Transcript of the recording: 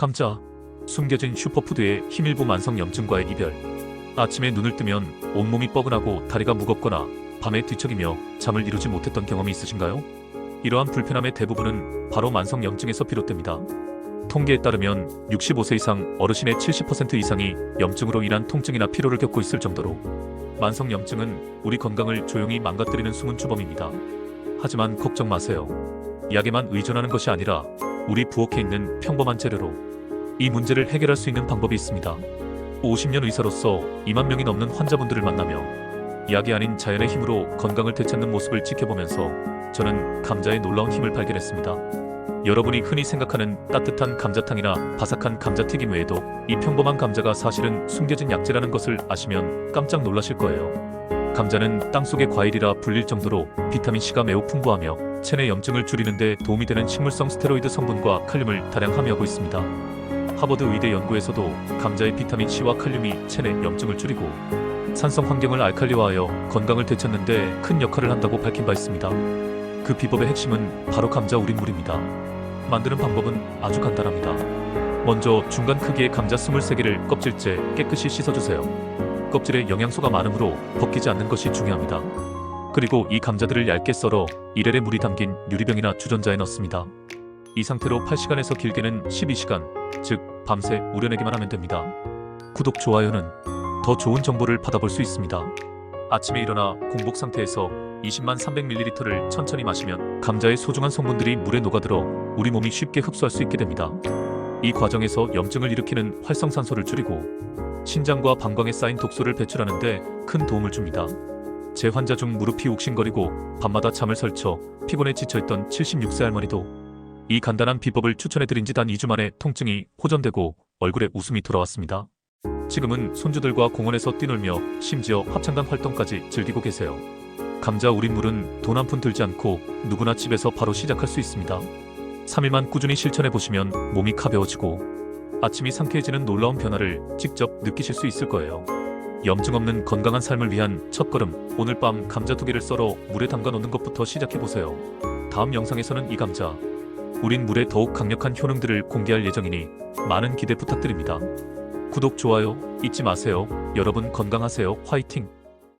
감자. 숨겨진 슈퍼푸드의 힘일부 만성 염증과의 이별. 아침에 눈을 뜨면 온몸이 뻐근하고 다리가 무겁거나 밤에 뒤척이며 잠을 이루지 못했던 경험이 있으신가요? 이러한 불편함의 대부분은 바로 만성 염증에서 비롯됩니다. 통계에 따르면 65세 이상 어르신의 70% 이상이 염증으로 인한 통증이나 피로를 겪고 있을 정도로 만성 염증은 우리 건강을 조용히 망가뜨리는 숨은 주범입니다. 하지만 걱정 마세요. 약에만 의존하는 것이 아니라 우리 부엌에 있는 평범한 재료로 이 문제를 해결할 수 있는 방법이 있습니다. 50년 의사로서 2만 명이 넘는 환자분들을 만나며 약이 아닌 자연의 힘으로 건강을 되찾는 모습을 지켜보면서 저는 감자의 놀라운 힘을 발견했습니다. 여러분이 흔히 생각하는 따뜻한 감자탕이나 바삭한 감자튀김 외에도 이 평범한 감자가 사실은 숨겨진 약재라는 것을 아시면 깜짝 놀라실 거예요. 감자는 땅속의 과일이라 불릴 정도로 비타민C가 매우 풍부하며 체내 염증을 줄이는데 도움이 되는 식물성 스테로이드 성분과 칼륨을 다량 함유하고 있습니다. 하버드 의대 연구에서도 감자의 비타민C와 칼륨이 체내 염증을 줄이고 산성 환경을 알칼리화하여 건강을 되찾는데 큰 역할을 한다고 밝힌 바 있습니다. 그 비법의 핵심은 바로 감자 우린물입니다. 만드는 방법은 아주 간단합니다. 먼저 중간 크기의 감자 23개를 껍질째 깨끗이 씻어주세요. 껍질에 영양소가 많으므로 벗기지 않는 것이 중요합니다. 그리고 이 감자들을 얇게 썰어 1렐의 물이 담긴 유리병이나 주전자에 넣습니다. 이 상태로 8시간에서 길게는 12시간, 즉 밤새 우려내기만 하면 됩니다. 구독, 좋아요는 더 좋은 정보를 받아볼 수 있습니다. 아침에 일어나 공복 상태에서 20만 300ml를 천천히 마시면 감자의 소중한 성분들이 물에 녹아들어 우리 몸이 쉽게 흡수할 수 있게 됩니다. 이 과정에서 염증을 일으키는 활성산소를 줄이고 신장과 방광에 쌓인 독소를 배출하는데 큰 도움을 줍니다. 제 환자 중 무릎이 욱신거리고 밤마다 잠을 설쳐 피곤에 지쳐있던 76세 할머니도 이 간단한 비법을 추천해드린 지 단 2주 만에 통증이 호전되고 얼굴에 웃음이 돌아왔습니다. 지금은 손주들과 공원에서 뛰놀며 심지어 합창단 활동까지 즐기고 계세요. 감자 우린 물은 돈 한 푼 들지 않고 누구나 집에서 바로 시작할 수 있습니다. 3일만 꾸준히 실천해 보시면 몸이 가벼워지고 아침이 상쾌해지는 놀라운 변화를 직접 느끼실 수 있을 거예요. 염증 없는 건강한 삶을 위한 첫걸음 오늘 밤 감자 두 개를 썰어 물에 담가 놓는 것부터 시작해 보세요. 다음 영상에서는 이 감자 우린 물에 더욱 강력한 효능들을 공개할 예정이니 많은 기대 부탁드립니다. 구독 좋아요 잊지 마세요. 여러분 건강하세요. 화이팅!